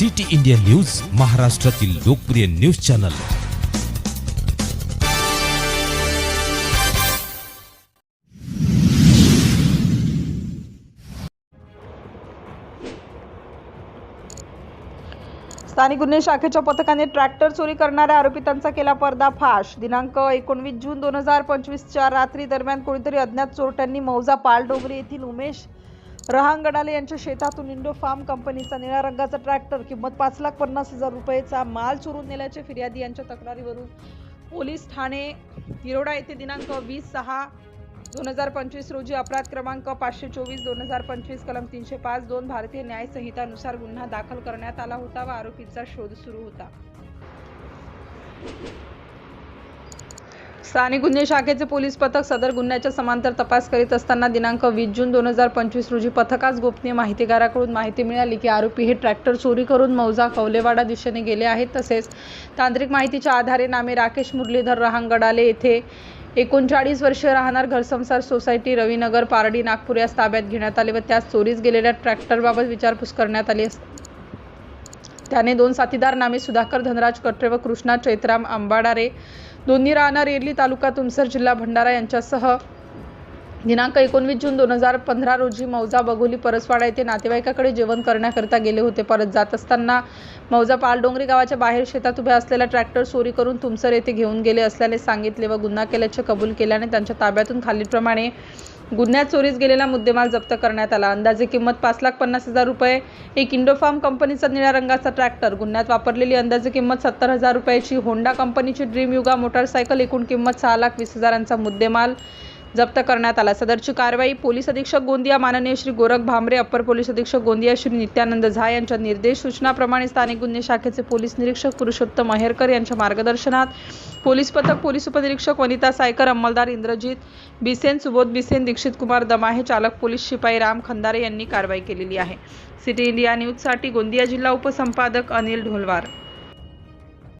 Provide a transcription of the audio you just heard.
City India news महाराष्ट्रातील लोकप्रिय news channel. स्थानिक गुन्हे शाखेच्या पथकाने ट्रॅक्टर चोरी करणाऱ्या आरोपितांचा केला पर्दाफाश. दिनांक एकोणवीस जून दोन हजार पंचवीसच्या रात्री दरम्यान कोणीतरी अज्ञात चोरट्यांनी मौजा पालडोंगरी येथील उमेश रहांगडाले यांच्या शेतातून इंडो फार्म कंपनीचा निळ्या रंगाचा ट्रॅक्टर किंमत पाच लाख पन्नास हजार रुपयेचा माल चोरून नेल्याचे फिर्यादी यांच्या तक्रारीवरून पोलीस ठाणे हिरोडा येथे दिनांक वीस सहा दोन हजार पंचवीस रोजी अपराध क्रमांक पाचशे चोवीस दोन हजार पंचवीस कलम तीनशे पाच दोन भारतीय न्याय संहितानुसार गुन्हा दाखल करण्यात आला होता व आरोपीचा शोध सुरू होता. स्थानिक गुन्हे शाखेचे पोलीस पथक सदर गुन्ह्याच्या समांतर तपास करीत असताना दिनांक वीस जून दोन हजार पंचवीस रोजी पथकास गोपनीय माहितीगाराकडून माहिती मिळाली की आरोपी हे ट्रॅक्टर चोरी करून मौजा कवलेवाडा दिशेने गेले आहेत. तसेच तांत्रिक माहितीच्या आधारे नामे राकेश मुरलीधर रहांगडाले येथे एकोणचाळीस वर्ष राहणार घरसंसार सोसायटी रवीनगर पारडी नागपूर यास ताब्यात घेण्यात आले व त्यास चोरीस गेलेल्या ट्रॅक्टरबाबत विचारपूस करण्यात आली असता. त्याने दोन साथीदार नामे सुधाकर धनराज कटरे व कृष्णा चैत्राम आंबाडारे. दोन्ही राहणार एरली तालुका तुमसर जिल्हा भंडारा यांच्यासह दिनांक एकोणवीस जून दोन हजार पंधरा रोजी मौजा बघोली परसवाडा येथे नातेवाईकाकडे जेवण करण्याकरिता गेले होते. परत जात असताना मौजा पालडोंगरी गावाच्या बाहेर शेतात उभ्या असलेला ट्रॅक्टर चोरी करून तुमसर येथे घेऊन गेले असल्याने सांगितले व गुन्हा केल्याचे कबूल केल्याने त्यांच्या ताब्यातून खालीलप्रमाणे गुन्ह्यात चोरीस गेलेला मुद्देमाल जप्त करण्यात आला. अंदाजे किंमत पाच लाख पन्नास हजार रुपये. एक इंडोफार्म कंपनीचा निळ्या रंगाचा ट्रॅक्टर. गुन्ह्यात वापरलेली अंदाजे किंमत सत्तर हजार रुपयाची होंडा कंपनीची ड्रीम युगा मोटारसायकल. एकूण किंमत सहा लाख वीस हजारांचा मुद्देमाल. जप्त करण्यात आला. सदरची कारवाई पोलीस अधीक्षक गोंदिया माननीय श्री गोरख भामरे अप्पर पोलीस अधीक्षक गोंदिया श्री नित्यानंद झा यांच्या निर्देश सूचनाप्रमाणे स्थानिक गुन्हे शाखेचे पोलीस निरीक्षक पुरुषोत्तम अहेरकर यांच्या मार्गदर्शनात पोलीस पथक पोलीस उपनिरीक्षक वनिता सायकर अंमलदार इंद्रजित बिसेन सुबोध बिसेन दीक्षित कुमार दमाहे चालक पोलीस शिपाई राम खंदारे यांनी कारवाई केलेली आहे. सिटी इंडिया न्यूजसाठी गोंदिया जिल्हा उपसंपादक अनिल ढोलवार.